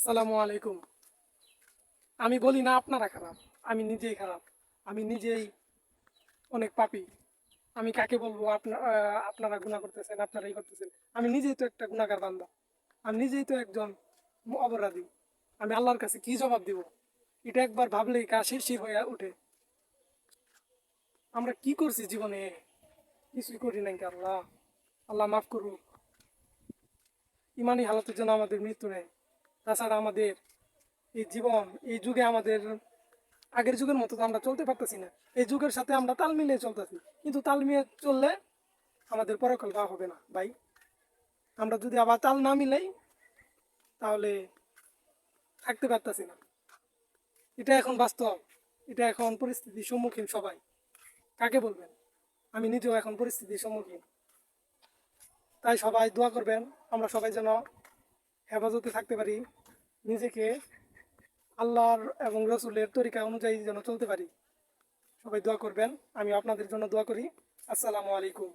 আসসালামু আলাইকুম। আমি বলি না আপনারা খারাপ আমি নিজেই খারাপ আমি নিজেই অনেক পাপি। আমি কাকে বলব? আপনা- আহ, আপনারা গুণা করতেছেন আপনারাই করতেছেন। আমি নিজেই তো একটা গুণাগার বান্দা। আমি নিজেই তো একজন অপরাধী। আমি আল্লাহর কাছে কি জবাব দিব? এটা একবার ভাবলেই গা শিরশির হয়ে ওঠে আমরা কি করছি জীবনে? কিছুই করি নাকি আল্লাহ। আল্লাহ মাফ করুক। ইমানি হালাতের জন্য আমাদের মৃত্যু নেই। তাছাড়া আমাদের এই জীবন, এই যুগে আমাদের আগের যুগের মতো তো আমরা চলতে পারতেছি না। এই যুগের সাথে আমরা তাল মিলিয়ে চলতেছি। কিন্তু তাল মিলিয়ে চললে আমাদের পরকাল তা হবে না, ভাই। আমরা যদি আবার তাল না মিলাই, তাহলে থাকতে পারতেছি না। এটা এখন বাস্তব, এটা এখন পরিস্থিতির সম্মুখীন সবাই। কাকে বলবেন? আমি নিজেও এখন পরিস্থিতির সম্মুখীন। তাই সবাই দোয়া করবেন, আমরা সবাই যেন হেফাজতে থাকতে পারি, নিজেকে আল্লাহর এবং রসুলের তরিকা অনুযায়ী যেন চলতে পারি। সবাই দোয়া করবেন, আমি আপনাদের জন্য দোয়া করি। আসসালামু আলাইকুম।